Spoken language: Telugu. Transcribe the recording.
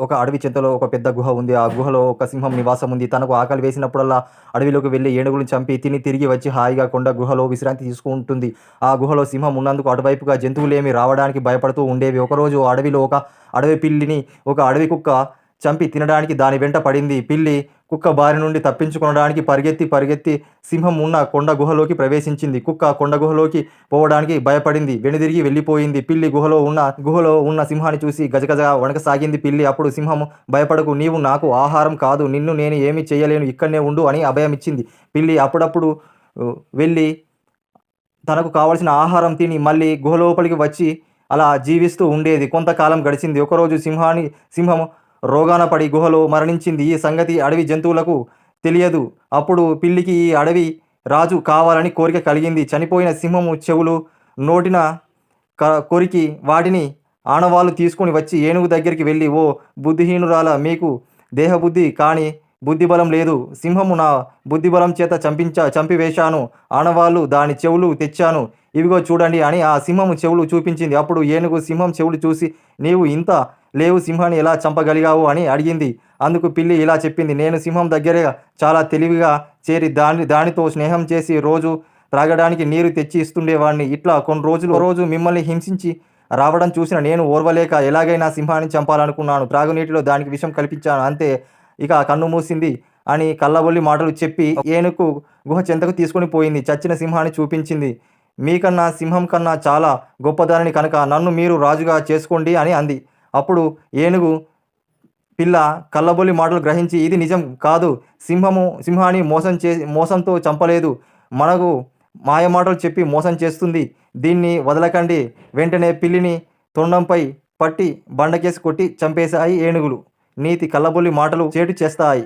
ఒక అడవి చెంతలో ఒక పెద్ద గుహ ఉంది. ఆ గుహలో ఒక సింహం నివాసం ఉంది. తనకు ఆకలి వేసినప్పుడల్లా అడవిలోకి వెళ్ళి ఏనుగులను చంపి తిని తిరిగి వచ్చి హాయిగా కొండ గుహలో విశ్రాంతి తీసుకుంటుంది. ఆ గుహలో సింహం ఉన్నందుకు అటువైపుగా జంతువులేమి రావడానికి భయపడుతూ ఉండేవి. ఒకరోజు అడవిలో ఒక అడవి పిల్లిని ఒక అడవి కుక్క చంపి తినడానికి దాని వెంట పడింది. పిల్లి కుక్క బారి నుండి తప్పించుకొనడానికి పరిగెత్తి పరిగెత్తి సింహం ఉన్న కొండ గుహలోకి ప్రవేశించింది. కుక్క కొండ గుహలోకి పోవడానికి భయపడింది. వెనుదిరిగి వెళ్ళిపోయింది. పిల్లి గుహలో ఉన్న గుహలో ఉన్న సింహాన్ని చూసి గజగజ వణకసాగింది పిల్లి. అప్పుడు సింహం భయపడకు నీవు నాకు ఆహారం కాదు నిన్ను నేను ఏమీ చేయలేను ఇక్కడనే ఉండు అని అభయం ఇచ్చింది పిల్లి అప్పుడప్పుడు వెళ్ళి తనకు కావలసిన ఆహారం తిని మళ్ళీ గుహలోపలికి వచ్చి అలా జీవిస్తూ ఉండేది. కొంతకాలం గడిచింది. ఒకరోజు సింహాన్ని సింహం రోగాన పడి గుహలో మరణించింది ఈ సంగతి అడవి జంతువులకు తెలియదు. అప్పుడు పిల్లికి ఈ అడవి రాజు కావాలని కోరిక కలిగింది. చనిపోయిన సింహము చెవులు నోటిన క- కొరికి వాటిని ఆనవాళ్ళు తీసుకొని వచ్చి ఏనుగు దగ్గరికి వెళ్ళి ఓ బుద్ధిహీనురాల మీకు దేహబుద్ధి కానీ బుద్ధిబలం లేదు. సింహము నా బుద్ధిబలం చేత చంపించా చంపివేశాను. ఆనవాళ్ళు దాని చెవులు తెచ్చాను. ఇవిగో చూడండి అని ఆ సింహము చెవులు చూపించింది. అప్పుడు ఏనుగు సింహం చెవులు చూసి నీవు ఇంత లేవు సింహాన్ని ఎలా చంపగలిగావు అని అడిగింది. అందుకు పిల్లి ఇలా చెప్పింది. నేను సింహం దగ్గరే చాలా తెలివిగా చేరి దాని దానితో స్నేహం చేసి రోజు త్రాగడానికి నీరు తెచ్చి ఇస్తుండేవాడిని ఇట్లా కొన్ని రోజులు రోజు మిమ్మల్ని హింసించి రావడం చూసిన నేను ఓర్వలేక ఎలాగైనా సింహాన్ని చంపాలనుకున్నాను. త్రాగునీటిలో దానికి విషం కల్పించాను. అంతే ఇక కన్ను మూసింది అని కళ్ళబొల్లి మాటలు చెప్పి ఏనుకు గుహ చెంతకు తీసుకొని పోయింది. చచ్చిన సింహాన్ని చూపించింది. మీకన్నా సింహం కన్నా చాలా గొప్పదానిని కనుక నన్ను మీరు రాజుగా చేసుకోండి అని అంది. అప్పుడు ఏనుగు పిల్ల కళ్ళబొల్లి మాటలు గ్రహించి ఇది నిజం కాదు సింహము సింహాన్ని మోసం చే మోసంతో చంపలేదు మనకు మాయ మాటలు చెప్పి మోసం చేస్తుంది దీన్ని వదలకండి వెంటనే పిల్లిని తొండంపై పట్టి బండకేసి కొట్టి చంపేశాయి ఏనుగులు నీతి కళ్ళబొల్లి మాటలు చేటు చేస్తాయి.